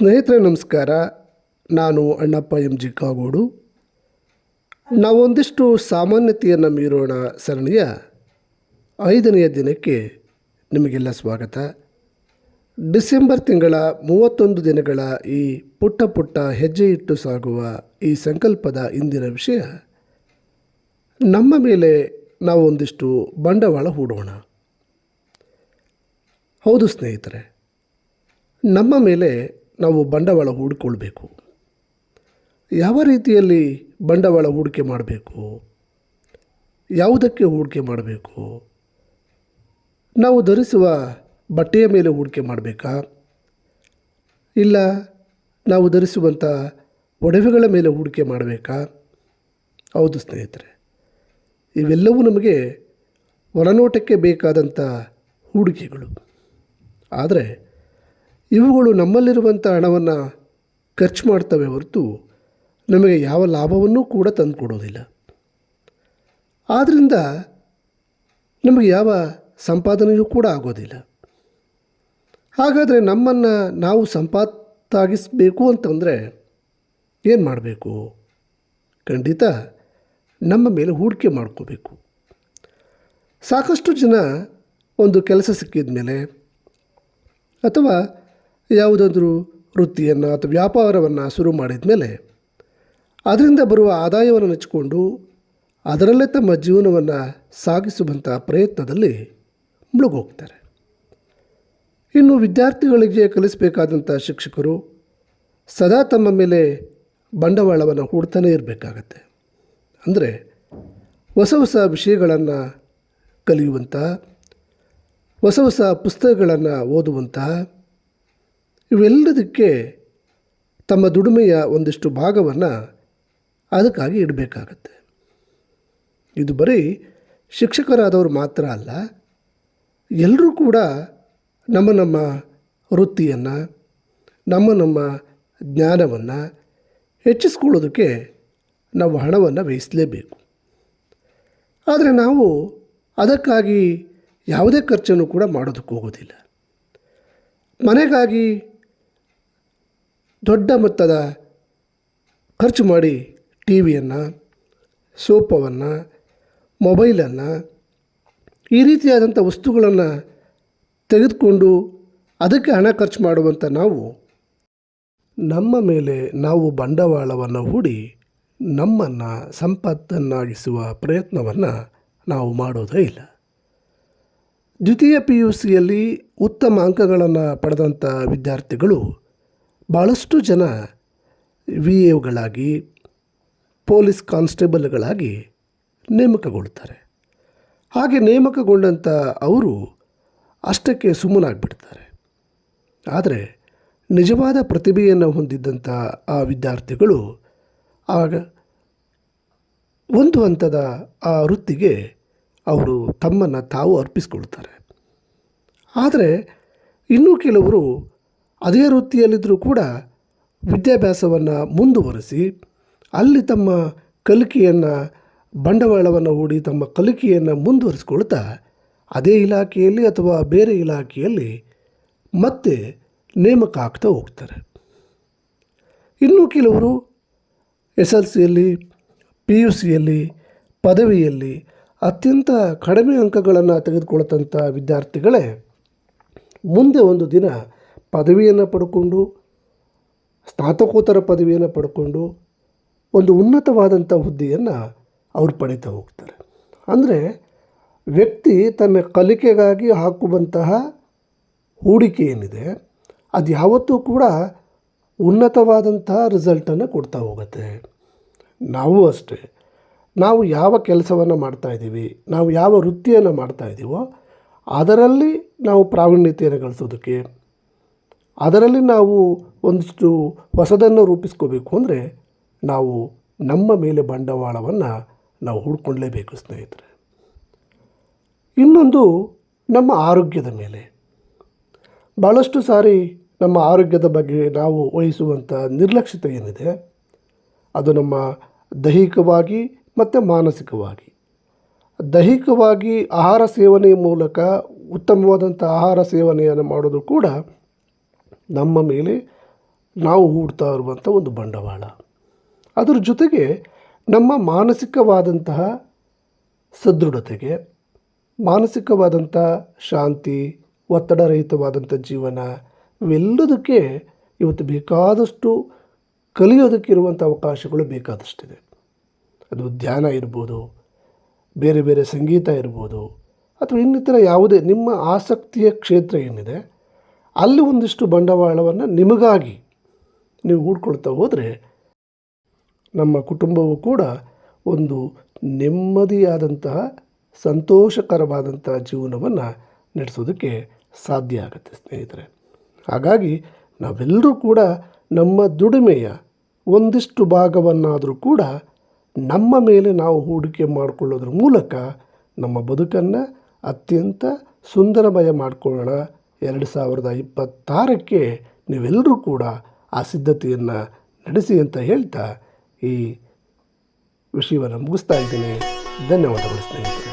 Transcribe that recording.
ಸ್ನೇಹಿತರೆ, ನಮಸ್ಕಾರ. ನಾನು ಅಣ್ಣಪ್ಪ ಎಂ. ಜಿ. ಕಾಗೋಡು. ನಾವೊಂದಿಷ್ಟು ಸಾಮಾನ್ಯತೆಯನ್ನು ಮೀರೋಣ ಸರಣಿಯ ಐದನೆಯ ದಿನಕ್ಕೆ ನಿಮಗೆಲ್ಲ ಸ್ವಾಗತ. ಡಿಸೆಂಬರ್ ತಿಂಗಳ ಮೂವತ್ತೊಂದು ದಿನಗಳ ಈ ಪುಟ್ಟ ಪುಟ್ಟ ಹೆಜ್ಜೆ ಇಟ್ಟು ಸಾಗುವ ಈ ಸಂಕಲ್ಪದ ಇಂದಿನ ವಿಷಯ. ನಮ್ಮ ಮೇಲೆ ನಾವೊಂದಿಷ್ಟು ಬಂಡವಾಳ ಹೂಡೋಣ. ಹೌದು ಸ್ನೇಹಿತರೆ, ನಮ್ಮ ಮೇಲೆ ನಾವು ಬಂಡವಾಳ ಹೂಡಿಕೊಳ್ಬೇಕು. ಯಾವ ರೀತಿಯಲ್ಲಿ ಬಂಡವಾಳ ಹೂಡಿಕೆ ಮಾಡಬೇಕು? ಯಾವುದಕ್ಕೆ ಹೂಡಿಕೆ ಮಾಡಬೇಕು? ನಾವು ಧರಿಸುವ ಬಟ್ಟೆಯ ಮೇಲೆ ಹೂಡಿಕೆ ಮಾಡಬೇಕಾ? ಇಲ್ಲ, ನಾವು ಧರಿಸುವಂಥ ಒಡವೆಗಳ ಮೇಲೆ ಹೂಡಿಕೆ ಮಾಡಬೇಕಾ? ಹೌದು ಸ್ನೇಹಿತರೆ, ಇವೆಲ್ಲವೂ ನಮಗೆ ಒಳನೋಟಕ್ಕೆ ಬೇಕಾದಂಥ ಹೂಡಿಕೆಗಳು. ಆದರೆ ಇವುಗಳು ನಮ್ಮಲ್ಲಿರುವಂಥ ಹಣವನ್ನು ಖರ್ಚು ಮಾಡ್ತವೆ ಹೊರತು ನಮಗೆ ಯಾವ ಲಾಭವನ್ನೂ ಕೂಡ ತಂದುಕೊಡೋದಿಲ್ಲ. ಆದ್ದರಿಂದ ನಮಗೆ ಯಾವ ಸಂಪಾದನೆಯೂ ಕೂಡ ಆಗೋದಿಲ್ಲ. ಹಾಗಾದರೆ ನಮ್ಮನ್ನು ನಾವು ಸಂಪಾತ್ತಾಗಿಸಬೇಕು ಅಂತಂದರೆ ಏನು ಮಾಡಬೇಕು? ಖಂಡಿತ ನಮ್ಮ ಮೇಲೆ ಹೂಡಿಕೆ ಮಾಡ್ಕೋಬೇಕು. ಸಾಕಷ್ಟು ಜನ ಒಂದು ಕೆಲಸ ಸಿಕ್ಕಿದ ಮೇಲೆ ಅಥವಾ ಯಾವುದಾದ್ರೂ ವೃತ್ತಿಯನ್ನು ಅಥವಾ ವ್ಯಾಪಾರವನ್ನು ಶುರು ಮಾಡಿದ ಮೇಲೆ ಅದರಿಂದ ಬರುವ ಆದಾಯವನ್ನು ನೆಚ್ಚಿಕೊಂಡು ಅದರಲ್ಲೇ ತಮ್ಮ ಜೀವನವನ್ನು ಸಾಗಿಸುವಂಥ ಪ್ರಯತ್ನದಲ್ಲಿ ಮುಳುಗೋಗ್ತಾರೆ. ಇನ್ನು ವಿದ್ಯಾರ್ಥಿಗಳಿಗೆ ಕಲಿಸಬೇಕಾದಂಥ ಶಿಕ್ಷಕರು ಸದಾ ತಮ್ಮ ಮೇಲೆ ಬಂಡವಾಳವನ್ನು ಹೂಡ್ತಾನೇ ಇರಬೇಕಾಗತ್ತೆ. ಅಂದರೆ ಹೊಸ ಹೊಸ ವಿಷಯಗಳನ್ನು ಕಲಿಯುವಂಥ ಹೊಸ ಹೊಸ ಪುಸ್ತಕಗಳನ್ನು ಓದುವಂತಹ ಇವೆಲ್ಲದಕ್ಕೆ ತಮ್ಮ ದುಡಿಮೆಯ ಒಂದಿಷ್ಟು ಭಾಗವನ್ನು ಅದಕ್ಕಾಗಿ ಇಡಬೇಕಾಗತ್ತೆ. ಇದು ಬರೀ ಶಿಕ್ಷಕರಾದವರು ಮಾತ್ರ ಅಲ್ಲ ಎಲ್ಲರೂ ಕೂಡ ನಮ್ಮ ನಮ್ಮ ವೃತ್ತಿಯನ್ನು, ನಮ್ಮ ನಮ್ಮ ಜ್ಞಾನವನ್ನು ಹೆಚ್ಚಿಸ್ಕೊಳ್ಳೋದಕ್ಕೆ ನಾವು ಹಣವನ್ನು ವ್ಯಯಿಸಲೇಬೇಕು. ಆದರೆ ನಾವು ಅದಕ್ಕಾಗಿ ಯಾವುದೇ ಖರ್ಚನ್ನು ಕೂಡ ಮಾಡೋದಕ್ಕೆ ಹೋಗೋದಿಲ್ಲ. ಮನೆಗಾಗಿ ದೊಡ್ಡ ಮೊತ್ತದ ಖರ್ಚು ಮಾಡಿ ಟಿ ವಿಯನ್ನು ಸೋಪವನ್ನು, ಮೊಬೈಲನ್ನು ಈ ರೀತಿಯಾದಂಥ ವಸ್ತುಗಳನ್ನು ತೆಗೆದುಕೊಂಡು ಅದಕ್ಕೆ ಹಣ ಖರ್ಚು ಮಾಡುವಂಥ ನಾವು, ನಮ್ಮ ಮೇಲೆ ನಾವು ಬಂಡವಾಳವನ್ನು ಹೂಡಿ ನಮ್ಮನ್ನು ಸಂಪತ್ತನ್ನಾಗಿಸುವ ಪ್ರಯತ್ನವನ್ನು ನಾವು ಮಾಡೋದೇ ಇಲ್ಲ. ದ್ವಿತೀಯ ಪಿ ಯು ಸಿಯಲ್ಲಿ ಉತ್ತಮ ಅಂಕಗಳನ್ನು ಪಡೆದಂಥ ವಿದ್ಯಾರ್ಥಿಗಳು ಭಾಳಷ್ಟು ಜನ ವಿ ಎಗಳಾಗಿ ಪೊಲೀಸ್ ಕಾನ್ಸ್ಟೇಬಲ್ಗಳಾಗಿ ನೇಮಕಗೊಳ್ತಾರೆ ಹಾಗೆ ನೇಮಕಗೊಂಡಂಥ ಅವರು ಅಷ್ಟಕ್ಕೆ ಸುಮ್ಮನಾಗ್ಬಿಡ್ತಾರೆ. ಆದರೆ ನಿಜವಾದ ಪ್ರತಿಭೆಯನ್ನು ಹೊಂದಿದ್ದಂಥ ಆ ವಿದ್ಯಾರ್ಥಿಗಳು ಆಗ ಒಂದು ಹಂತದ ಆ ವೃತ್ತಿಗೆ ಅವರು ತಮ್ಮನ್ನು ತಾವು ಅರ್ಪಿಸ್ಕೊಳ್ತಾರೆ ಆದರೆ ಇನ್ನೂ ಕೆಲವರು ಅದೇ ವೃತ್ತಿಯಲ್ಲಿದ್ದರೂ ಕೂಡ ವಿದ್ಯಾಭ್ಯಾಸವನ್ನು ಮುಂದುವರೆಸಿ, ಅಲ್ಲಿ ತಮ್ಮ ಕಲಿಕೆಯನ್ನು, ಬಂಡವಾಳವನ್ನು ಹೂಡಿ ತಮ್ಮ ಕಲಿಕೆಯನ್ನು ಮುಂದುವರಿಸ್ಕೊಳ್ತಾ, ಅದೇ ಇಲಾಖೆಯಲ್ಲಿ ಅಥವಾ ಬೇರೆ ಇಲಾಖೆಯಲ್ಲಿ ಮತ್ತೆ ನೇಮಕ ಆಗ್ತಾ ಹೋಗ್ತಾರೆ. ಇನ್ನೂ ಕೆಲವರು ಎಸ್ ಎಲ್ ಸಿಯಲ್ಲಿ, ಪಿ ಯು ಸಿಯಲ್ಲಿ, ಪದವಿಯಲ್ಲಿ ಅತ್ಯಂತ ಕಡಿಮೆ ಅಂಕಗಳನ್ನು ತೆಗೆದುಕೊಳ್ತಂಥ ವಿದ್ಯಾರ್ಥಿಗಳೇ ಮುಂದೆ ಒಂದು ದಿನ ಪದವಿಯನ್ನು ಪಡ್ಕೊಂಡು, ಸ್ನಾತಕೋತ್ತರ ಪದವಿಯನ್ನು ಪಡ್ಕೊಂಡು ಒಂದು ಉನ್ನತವಾದಂಥ ಹುದ್ದೆಯನ್ನು ಅವರು ಪಡೀತಾ ಹೋಗ್ತಾರೆ. ಅಂದರೆ ವ್ಯಕ್ತಿ ತನ್ನ ಕಲಿಕೆಗಾಗಿ ಹಾಕುವಂತಹ ಹೂಡಿಕೆ ಏನಿದೆ, ಅದು ಯಾವತ್ತೂ ಕೂಡ ಉನ್ನತವಾದಂತಹ ರಿಸಲ್ಟನ್ನು ಕೊಡ್ತಾ ಹೋಗುತ್ತೆ. ನಾವು ಅಷ್ಟೇ. ನಾವು ಯಾವ ಕೆಲಸವನ್ನು ಮಾಡ್ತಾಯಿದ್ದೀವಿ ನಾವು ಯಾವ ವೃತ್ತಿಯನ್ನು ಮಾಡ್ತಾಯಿದ್ದೀವೋ ಅದರಲ್ಲಿ ನಾವು ಪ್ರಾವೀಣ್ಯತೆಯನ್ನು ಗಳಿಸೋದಕ್ಕೆ ಅದರಲ್ಲಿ ನಾವು ಒಂದಿಷ್ಟು ಹೊಸದನ್ನು ರೂಪಿಸ್ಕೋಬೇಕು ಅಂದರೆ ನಾವು ನಮ್ಮ ಮೇಲೆ ಬಂಡವಾಳವನ್ನು ನಾವು ಹುಡ್ಕೊಳ್ಳೇಬೇಕು, ಸ್ನೇಹಿತರೆ. ಇನ್ನೊಂದು ನಮ್ಮ ಆರೋಗ್ಯದ ಮೇಲೆ. ಭಾಳಷ್ಟು ಸಾರಿ ನಮ್ಮ ಆರೋಗ್ಯದ ಬಗ್ಗೆ ನಾವು ವಹಿಸುವಂಥ ನಿರ್ಲಕ್ಷ್ಯತೆ ಏನಿದೆ, ಅದು ನಮ್ಮ ದೈಹಿಕವಾಗಿ ಮತ್ತು ಮಾನಸಿಕವಾಗಿ. ದೈಹಿಕವಾಗಿ ಆಹಾರ ಸೇವನೆಯ ಮೂಲಕ ಉತ್ತಮವಾದಂಥ ಆಹಾರ ಸೇವನೆಯನ್ನು ಮಾಡೋದು ಕೂಡ ನಮ್ಮ ಮೇಲೆ ನಾವು ಹೂಡ್ತಾ ಇರುವಂಥ ಒಂದು ಬಂಡವಾಳ. ಅದರ ಜೊತೆಗೆ ನಮ್ಮ ಮಾನಸಿಕವಾದಂತಹ ಸದೃಢತೆಗೆ, ಮಾನಸಿಕವಾದಂಥ ಶಾಂತಿ, ಒತ್ತಡರಹಿತವಾದಂಥ ಜೀವನ, ಇವೆಲ್ಲದಕ್ಕೆ ಇವತ್ತು ಬೇಕಾದಷ್ಟು ಕಲಿಯೋದಕ್ಕಿರುವಂಥ ಅವಕಾಶಗಳು ಬೇಕಾದಷ್ಟಿದೆ. ಅದು ಧ್ಯಾನ ಇರ್ಬೋದು, ಬೇರೆ ಬೇರೆ ಸಂಗೀತ ಇರ್ಬೋದು, ಅಥವಾ ಇನ್ನಿತರ ಯಾವುದೇ ನಿಮ್ಮ ಆಸಕ್ತಿಯ ಕ್ಷೇತ್ರ ಏನಿದೆ ಅಲ್ಲಿ ಒಂದಿಷ್ಟು ಬಂಡವಾಳವನ್ನು ನಿಮಗಾಗಿ ನೀವು ಹೂಡ್ಕೊಳ್ತಾ ಹೋದರೆ ನಮ್ಮ ಕುಟುಂಬವು ಕೂಡ ಒಂದು ನೆಮ್ಮದಿಯಾದಂತಹ ಸಂತೋಷಕರವಾದಂತಹ ಜೀವನವನ್ನು ನಡೆಸೋದಕ್ಕೆ ಸಾಧ್ಯ ಆಗುತ್ತೆ ಸ್ನೇಹಿತರೆ. ಹಾಗಾಗಿ ನಾವೆಲ್ಲರೂ ಕೂಡ ನಮ್ಮ ದುಡಿಮೆಯ ಒಂದಿಷ್ಟು ಭಾಗವನ್ನಾದರೂ ಕೂಡ ನಮ್ಮ ಮೇಲೆ ನಾವು ಹೂಡಿಕೆ ಮಾಡಿಕೊಳ್ಳೋದ್ರ ಮೂಲಕ ನಮ್ಮ ಬದುಕನ್ನು ಅತ್ಯಂತ ಸುಂದರಮಯ ಮಾಡಿಕೊಳ್ಳೋಣ. ಎರಡು ಸಾವಿರದ ಇಪ್ಪತ್ತಾರಕ್ಕೆ ನೀವೆಲ್ಲರೂ ಕೂಡ ಆ ಸಿದ್ಧತೆಯನ್ನು ನಡೆಸಿ ಅಂತ ಹೇಳ್ತಾ ಈ ವಿಷಯವನ್ನು ಮುಗಿಸ್ತಾ ಇದ್ದೀನಿ. ಧನ್ಯವಾದಗಳು ಸ್ನೇಹಿತರೆ.